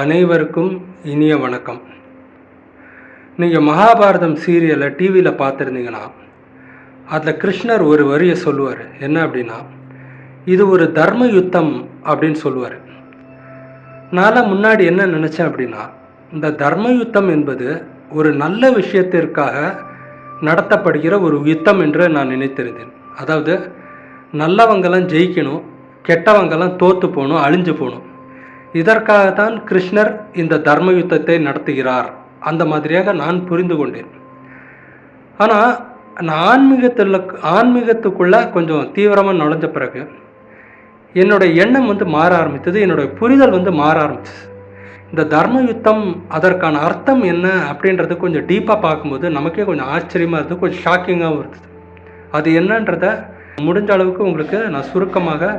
அனைவருக்கும் இனிய வணக்கம். நீங்கள் மகாபாரதம் சீரியலை டிவியில் பார்த்துருந்தீங்கன்னா அதில் கிருஷ்ணர் ஒரு வரியை சொல்லுவார். என்ன அப்படின்னா இது ஒரு தர்ம யுத்தம் அப்படின்னு சொல்லுவார். நான் முன்னாடி என்ன நினச்சேன் அப்படின்னா இந்த தர்ம யுத்தம் என்பது ஒரு நல்ல விஷயத்திற்காக நடத்தப்படுகிற ஒரு யுத்தம் என்று நான் நினைத்திருந்தேன். அதாவது நல்லவங்கெல்லாம் ஜெயிக்கணும் கெட்டவங்கெல்லாம் தோற்று போகணும் அழிஞ்சு போகணும். இதற்காகத்தான் கிருஷ்ணர் இந்த தர்ம யுத்தத்தை நடத்துகிறார். அந்த மாதிரியாக நான் புரிந்து கொண்டேன். ஆனால் நான் ஆன்மீகத்தில் ஆன்மீகத்துக்குள்ளே கொஞ்சம் தீவிரமாக நுழைஞ்ச பிறகு என்னோட எண்ணம் வந்து மாற ஆரம்பித்தது என்னோட புரிதல் வந்து மாற ஆரம்பிச்சது இந்த தர்ம யுத்தம் அதற்கான அர்த்தம் என்ன அப்படின்றது கொஞ்சம் டீப்பாக பார்க்கும்போது நமக்கே கொஞ்சம் ஆச்சரியமாக இருந்தது கொஞ்சம் ஷாக்கிங்காகவும் இருந்தது அது என்னன்றத முடிஞ்ச அளவுக்கு உங்களுக்கு நான் சுருக்கமாக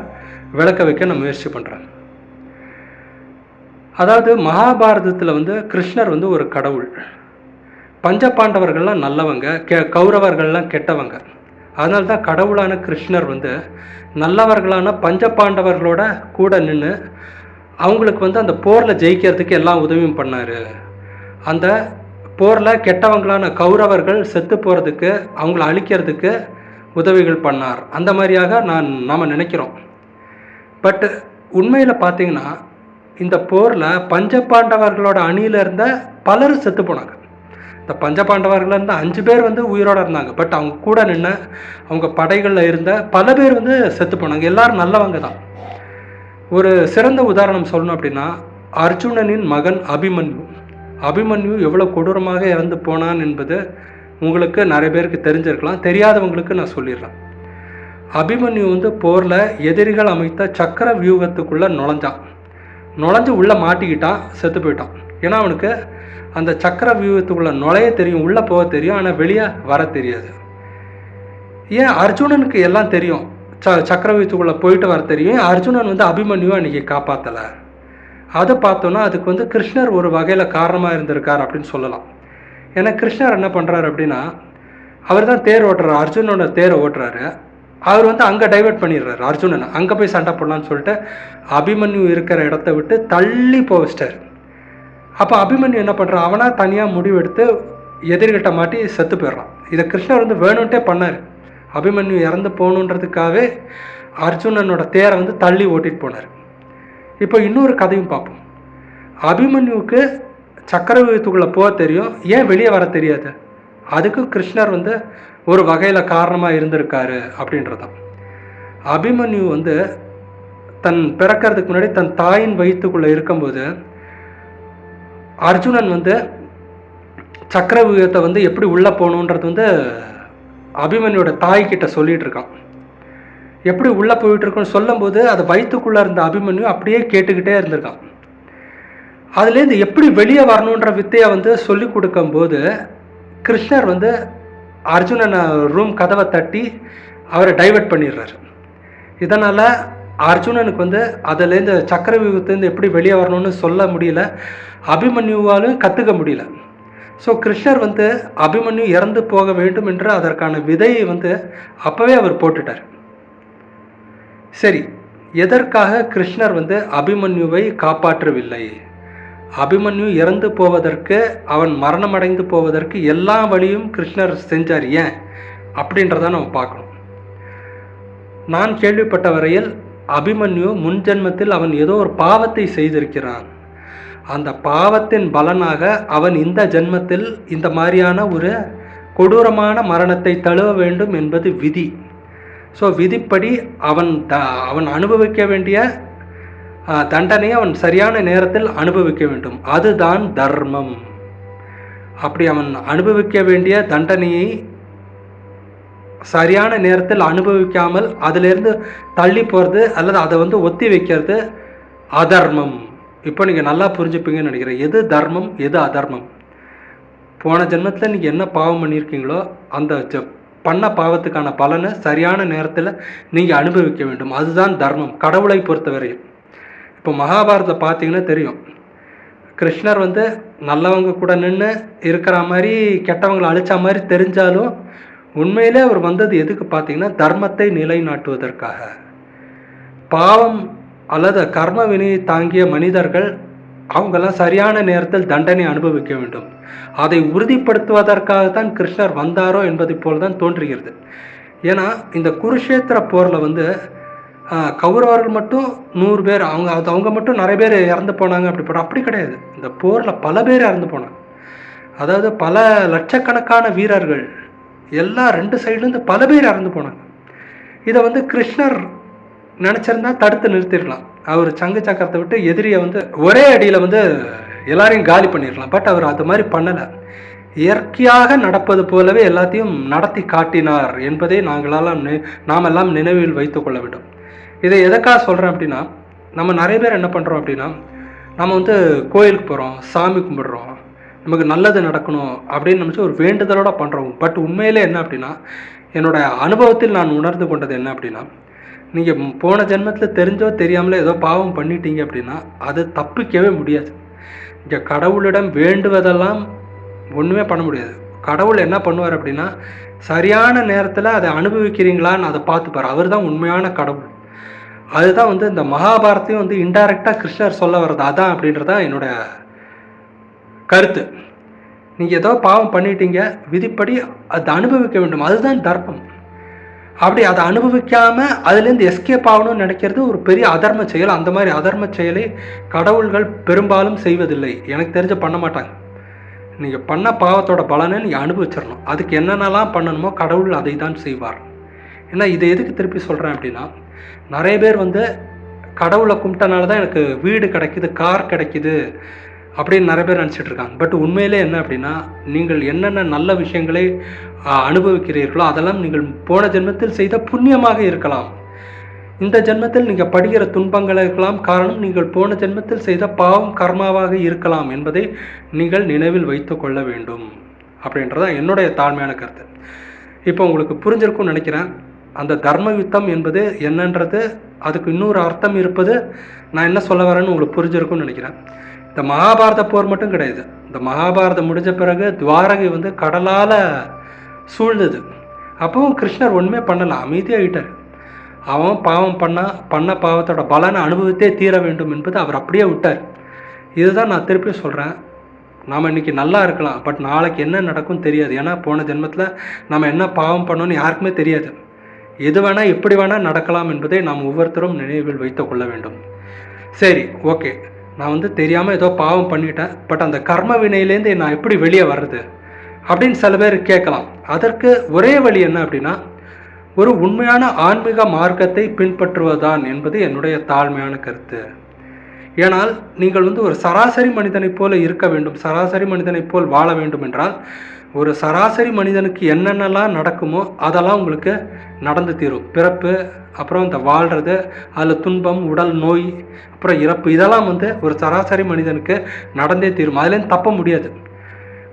விளக்க வைக்க நான் முயற்சி பண்ணுறேன் அதாவது மகாபாரதத்தில் வந்து கிருஷ்ணர் வந்து ஒரு கடவுள். பஞ்சபாண்டவர்கள்லாம் நல்லவங்க கெ கௌரவர்கள்லாம் கெட்டவங்க. அதனால தான் கடவுளான கிருஷ்ணர் வந்து நல்லவர்களான பஞ்சபாண்டவர்களோட கூட நின்று அவங்களுக்கு வந்து அந்த போரில் ஜெயிக்கிறதுக்கு எல்லாம் உதவியும் பண்ணார். அந்த போரில் கெட்டவங்களான கௌரவர்கள் செத்து போகிறதுக்கு அவங்கள அழிக்கிறதுக்கு உதவிகள் பண்ணார். அந்த மாதிரியாக நான் நாம் நினைக்கிறோம். பட் உண்மையில் பார்த்தீங்கன்னா இந்த போரில் பஞ்சபாண்டவர்களோட அணியில் இருந்த பலரும் செத்து போனாங்க. இந்த பஞ்சபாண்டவர்கள் இருந்த அஞ்சு பேர் வந்து உயிரோட இருந்தாங்க. பட் அவங்க கூட நின்று அவங்க படைகளில் இருந்த பல பேர் வந்து செத்து போனாங்க. எல்லாரும் நல்லவங்க தான். ஒரு சிறந்த உதாரணம் சொல்லணும் அப்படின்னா அர்ஜுனனின் மகன் அபிமன்யு. அபிமன்யு எவ்வளோ கொடூரமாக இறந்து போனான் என்பது உங்களுக்கு நிறைய பேருக்கு தெரிஞ்சிருக்கலாம். தெரியாதவங்களுக்கு நான் சொல்லிடுறேன். அபிமன்யு வந்து போரில் எதிரிகள் அமைத்த சக்கர வியூகத்துக்குள்ளே நுழைஞ்சான். நுழைஞ்சு உள்ளே மாட்டிக்கிட்டான் செத்து போயிட்டான். ஏன்னா அவனுக்கு அந்த சக்கர வியூகத்துக்குள்ளே நுழைய தெரியும் உள்ளே போக தெரியும் ஆனால் வெளியே வர தெரியாது. ஏன்? அர்ஜுனனுக்கு எல்லாம் தெரியும். ச சக்கரவியூகத்துக்குள்ளே போயிட்டு வர தெரியும். அர்ஜுனன் வந்து அபிமன்யுவை அன்றைக்கி காப்பாற்றலை அதை பார்த்தோன்னா அதுக்கு வந்து கிருஷ்ணர் ஒரு வகையில் காரணமாக இருந்திருக்கார் அப்படின்னு சொல்லலாம். ஏன்னா கிருஷ்ணர் என்ன பண்ணுறாரு அப்படின்னா அவர் தான் தேர் ஓட்டுறாரு. அர்ஜுனோட தேரை ஓட்டுறாரு. அவர் வந்து அங்கே டைவெர்ட் பண்ணிடுறாரு அர்ஜுனனை. அங்கே போய் சண்டை போடலான்னு சொல்லிட்டு அபிமன்யு இருக்கிற இடத்த விட்டு தள்ளி போவச்சிட்டார் அப்போ அபிமன்யு என்ன பண்ணுறான் அவனாக தனியாக முடிவெடுத்து எதிர்கிட்ட மாட்டி செத்து போயிடுறான். இதை கிருஷ்ணர் வந்து வேணும்ட்டே பண்ணார். அபிமன்யு இறந்து போகணுன்றதுக்காகவே அர்ஜுனனோட தேரை வந்து தள்ளி ஓட்டிட்டு போனார். இப்போ இன்னொரு கதையும் பார்ப்போம். அபிமன்யுவுக்கு சக்கரவியூகத்துக்குள்ளே போக தெரியும். ஏன் வெளியே வர தெரியாது? அதுக்கு கிருஷ்ணர் வந்து ஒரு வகையில் காரணமாக இருந்திருக்காரு அப்படின்றதான் அபிமன்யு வந்து தன் பிறக்கிறதுக்கு முன்னாடி தன் தாயின் வயிற்றுக்குள்ளே இருக்கும்போது அர்ஜுனன் வந்து சக்கரவியூகத்தை வந்து எப்படி உள்ளே போகணுன்றது வந்து அபிமன்யோட தாய்கிட்ட சொல்லிகிட்டு இருக்கான் எப்படி உள்ளே போயிட்டுருக்குன்னு சொல்லும்போது அது வயிற்றுக்குள்ளே இருந்த அபிமன்யு அப்படியே கேட்டுக்கிட்டே இருந்திருக்கான் அதுலேருந்து எப்படி வெளியே வரணுன்ற வித்தையை வந்து சொல்லி கொடுக்கும்போது கிருஷ்ணர் வந்து அர்ஜுனனை ரூம் கதவை தட்டி அவரை டைவெர்ட் பண்ணிடுறாரு. இதனால் அர்ஜுனனுக்கு வந்து அதுலேருந்து சக்கர வியூகத்துலேருந்து எப்படி வெளியே வரணும்னு சொல்ல முடியல. அபிமன்யுவாலும் கற்றுக்க முடியல. ஸோ கிருஷ்ணர் வந்து அபிமன்யு இறந்து போக வேண்டும் என்று அதற்கான விதையை வந்து அப்போவே அவர் போட்டுட்டார். சரி எதற்காக கிருஷ்ணர் வந்து அபிமன்யுவை காப்பாற்றவில்லை? அபிமன்யு இறந்து போவதற்கு அவன் மரணமடைந்து போவதற்கு எல்லா வழியும் கிருஷ்ணர் செஞ்சார். ஏன்? அப்படின்றத நம்ம பார்க்கணும். நான் கேள்விப்பட்ட வரையில் அபிமன்யு முன்ஜென்மத்தில் அவன் ஏதோ ஒரு பாவத்தை செய்திருக்கிறான். அந்த பாவத்தின் பலனாக அவன் இந்த ஜென்மத்தில் இந்த மாதிரியான ஒரு கொடூரமான மரணத்தை தழுவ வேண்டும் என்பது விதி. ஸோ விதிப்படி அவன் த அவன் அனுபவிக்க வேண்டிய தண்டனையை அவன் சரியான நேரத்தில் அனுபவிக்க வேண்டும். அதுதான் தர்மம். அப்படி அவன் அனுபவிக்க வேண்டிய தண்டனையை சரியான நேரத்தில் அனுபவிக்காமல் அதிலிருந்து தள்ளி போகிறது அல்லது அதை வந்து ஒத்தி வைக்கிறது அதர்மம். இப்போ நீங்கள் நல்லா புரிஞ்சுப்பீங்கன்னு நினைக்கிறேன். எது தர்மம் எது அதர்மம்? போன ஜென்மத்தில் நீங்கள் என்ன பாவம் பண்ணியிருக்கீங்களோ அந்த ஜ பண்ண பாவத்துக்கான பலனை சரியான நேரத்தில் நீங்கள் அனுபவிக்க வேண்டும். அதுதான் தர்மம். கடவுளை பொறுத்தவரையில். இப்போ மகாபாரதத்தை பார்த்தீங்கன்னா தெரியும். கிருஷ்ணர் வந்து நல்லவங்க கூட நின்று இருக்கிற மாதிரி கெட்டவங்களை அழிச்ச மாதிரி தெரிஞ்சாலும் உண்மையிலே அவர் வந்தது எதுக்கு பார்த்தீங்கன்னா தர்மத்தை நிலைநாட்டுவதற்காக. பாவம் அல்லது கர்ம வினையை தாங்கிய மனிதர்கள் அவங்கெல்லாம் சரியான நேரத்தில் தண்டனை அனுபவிக்க வேண்டும். அதை உறுதிப்படுத்துவதற்காக தான் கிருஷ்ணர் வந்தாரோ என்பதை போல் தான் தோன்றுகிறது. ஏன்னா இந்த குருஷேத்திர போரில் வந்து கௌரவர்கள் மட்டும் நூறு பேர் அவங்க அது அவங்க மட்டும் நிறைய பேர் இறந்து போனாங்க அப்படி போனால் அப்படி கிடையாது. இந்த போரில் பல பேர் இறந்து போனாங்க. அதாவது பல லட்சக்கணக்கான வீரர்கள் எல்லா ரெண்டு சைட்லேருந்து பல பேர் இறந்து போனாங்க. இதை வந்து கிருஷ்ணர் நினச்சிருந்தா தடுத்து நிறுத்திடலாம். அவர் சங்கு சக்கரத்தை விட்டு எதிரியை வந்து ஒரே அடியில் வந்து எல்லாரையும் காலி பண்ணிடலாம். பட் அவர் அது மாதிரி பண்ணலை. இயற்கையாக நடப்பது போலவே எல்லாத்தையும் நடத்தி காட்டினார் என்பதை நாங்களெல்லாம் நாமெல்லாம் நினைவில் வைத்துக்கொள்ள வேண்டும். இதை எதற்காக சொல்கிறேன் அப்படின்னா நம்ம நிறைய பேர் என்ன பண்ணுறோம் அப்படின்னா நம்ம வந்து கோயிலுக்கு போகிறோம் சாமி கும்பிடுறோம் நமக்கு நல்லது நடக்கணும் அப்படின்னு நினச்சி ஒரு வேண்டுதலோட பண்ணுறோம் பட் உண்மையிலே என்ன அப்படின்னா என்னோட அனுபவத்தில் நான் உணர்ந்து கொண்டது என்ன அப்படின்னா நீங்கள் போன ஜென்மத்தில் தெரிஞ்சோ தெரியாமலோ ஏதோ பாவம் பண்ணிட்டீங்க அப்படின்னா அது தப்பிக்கவே முடியாது. இங்கே கடவுளிடம் வேண்டுவதெல்லாம் ஒன்றுமே பண்ண முடியாது. கடவுள் என்ன பண்ணுவார் அப்படின்னா சரியான நேரத்தில் அதை அனுபவிக்கிறீங்களான்னு அதை பார்த்துப்பார். அவர் தான் உண்மையான கடவுள். அதுதான் வந்து இந்த மகாபாரத்தையும் வந்து இன்டைரக்டாக கிருஷ்ணர் சொல்ல வர்றது. அதான் அப்படின்றத என்னோட கருத்து. நீங்கள் ஏதோ பாவம் பண்ணிட்டீங்க விதிப்படி அதை அனுபவிக்க வேண்டும். அதுதான் தர்மம். அப்படி அதை அனுபவிக்காமல் அதுலேருந்து எஸ்கேப் ஆகணும்னு நினைக்கிறது ஒரு பெரிய அதர்ம செயல். அந்த மாதிரி அதர்ம செயலை கடவுள்கள் பெரும்பாலும் செய்வதில்லை. எனக்கு தெரிஞ்ச பண்ண மாட்டாங்க. நீங்கள் பண்ண பாவத்தோட பலனை நீங்கள் அனுபவிச்சிடணும் அதுக்கு என்னென்னலாம் பண்ணணுமோ கடவுள் அதை தான் செய்வார். ஏன்னா இதை எதுக்கு திருப்பி சொல்கிறேன் அப்படின்னா நிறைய பேர் வந்து கடவுளை கும்பிட்டனால தான் எனக்கு வீடு கிடைக்குது கார் கிடைக்குது அப்படின்னு நிறைய பேர் நினச்சிட்டு இருக்காங்க. பட் உண்மையிலே என்ன அப்படின்னா நீங்கள் என்னென்ன நல்ல விஷயங்களை அனுபவிக்கிறீர்களோ அதெல்லாம் நீங்கள் போன ஜென்மத்தில் செய்த புண்ணியமாக இருக்கலாம். இந்த ஜென்மத்தில் நீங்கள் படுகிற துன்பங்களுக்கெல்லாம் காரணம் நீங்கள் போன ஜென்மத்தில் செய்த பாவம் கர்மாவாக இருக்கலாம் என்பதை நீங்கள் நினைவில் வைத்து கொள்ள வேண்டும் அப்படின்றதான் என்னுடைய தாழ்மையான கருத்து. இப்போ உங்களுக்கு புரிஞ்சிருக்கும்னு நினைக்கிறேன். அந்த தர்ம யுத்தம் என்பது என்னன்றது அதுக்கு இன்னொரு அர்த்தம் இருப்பது நான் என்ன சொல்ல வரேன்னு உங்களுக்கு புரிஞ்சிருக்கும்னு நினைக்கிறேன். இந்த மகாபாரத போர் மட்டும் கிடையாது. இந்த மகாபாரதம் முடிஞ்ச பிறகு துவாரகை வந்து கடலால் சூழ்ந்தது. அப்பவும் கிருஷ்ணர் ஒன்றுமே பண்ணலை அமைதியாகிட்டார் அவன் பாவம் பண்ணா பண்ண பாவத்தோட பலனை அனுபவித்தே தீர வேண்டும் என்பது அவர் அப்படியே விட்டார். இதுதான் நான் திருப்பி சொல்கிறேன் நாம் இன்னைக்கு நல்லா இருக்கலாம் பட் நாளைக்கு என்ன நடக்கும் தெரியாது. ஏன்னா போன ஜென்மத்தில் நம்ம என்ன பாவம் பண்ணோன்னு யாருக்குமே தெரியாது. எது வேணால் எப்படி வேணால் நடக்கலாம் என்பதை நாம் ஒவ்வொருத்தரும் நினைவில் வைத்து கொள்ள வேண்டும். சரி ஓகே. நான் வந்து தெரியாமல் ஏதோ பாவம் பண்ணிட்டேன். பட் அந்த கர்ம வினையிலேருந்து நான் எப்படி வெளியே வர்றது அப்படின்னு சில பேர் கேட்கலாம். அதற்கு ஒரே வழி என்ன அப்படின்னா ஒரு உண்மையான ஆன்மீக மார்க்கத்தை பின்பற்றுவதுதான் என்பது என்னுடைய தாழ்மையான கருத்து. ஏனால் நீங்கள் வந்து ஒரு சராசரி மனிதனைப் போல இருக்க வேண்டும் சராசரி மனிதனைப் போல் வாழ வேண்டும் என்றால் ஒரு சராசரி மனிதனுக்கு என்னென்னலாம் நடக்குமோ அதெல்லாம் உங்களுக்கு நடந்து தீரும். பிறப்பு அப்புறம் இந்த வாழ்கிறது அதில் துன்பம் உடல் நோய் அப்புறம் இறப்பு இதெல்லாம் வந்து ஒரு சராசரி மனிதனுக்கு நடந்தே தீரும். அதுலேருந்து தப்ப முடியாது.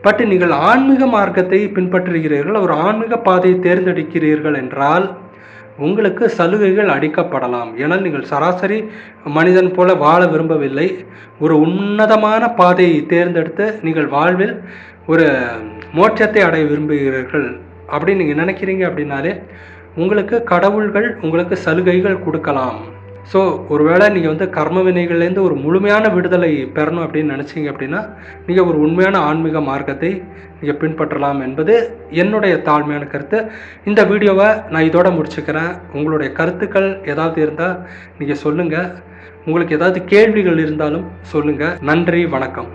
பட் நீங்கள் ஆன்மீக மார்க்கத்தை பின்பற்றுகிறீர்கள் ஒரு ஆன்மீக பாதையை தேர்ந்தெடுக்கிறீர்கள் என்றால் உங்களுக்கு சலுகைகள் அளிக்கப்படலாம் ஏனால் நீங்கள் சராசரி மனிதன் போல வாழ விரும்பவில்லை. ஒரு உன்னதமான பாதையை தேர்ந்தெடுத்து நீங்கள் வாழ்வில் ஒரு மோட்சத்தை அடைய விரும்புகிறீர்கள். அப்படின்னு நீங்கள் நினைக்கிறீங்க அப்படின்னாலே உங்களுக்கு கடவுள்கள் உங்களுக்கு சலுகைகள் கொடுக்கலாம். ஸோ ஒருவேளை நீங்கள் வந்து கர்ம வினைகள்லேருந்து ஒரு முழுமையான விடுதலை பெறணும் அப்படின்னு நினச்சிங்க அப்படின்னா நீங்கள் ஒரு உண்மையான ஆன்மீக மார்க்கத்தை நீங்கள் பின்பற்றலாம் என்பது என்னுடைய தாழ்மையான கருத்து. இந்த வீடியோவை நான் இதோட முடிச்சுக்கிறேன். உங்களுடைய கருத்துக்கள் ஏதாவது இருந்தால் நீங்கள் சொல்லுங்கள் உங்களுக்கு ஏதாவது கேள்விகள் இருந்தாலும் சொல்லுங்கள் நன்றி வணக்கம்.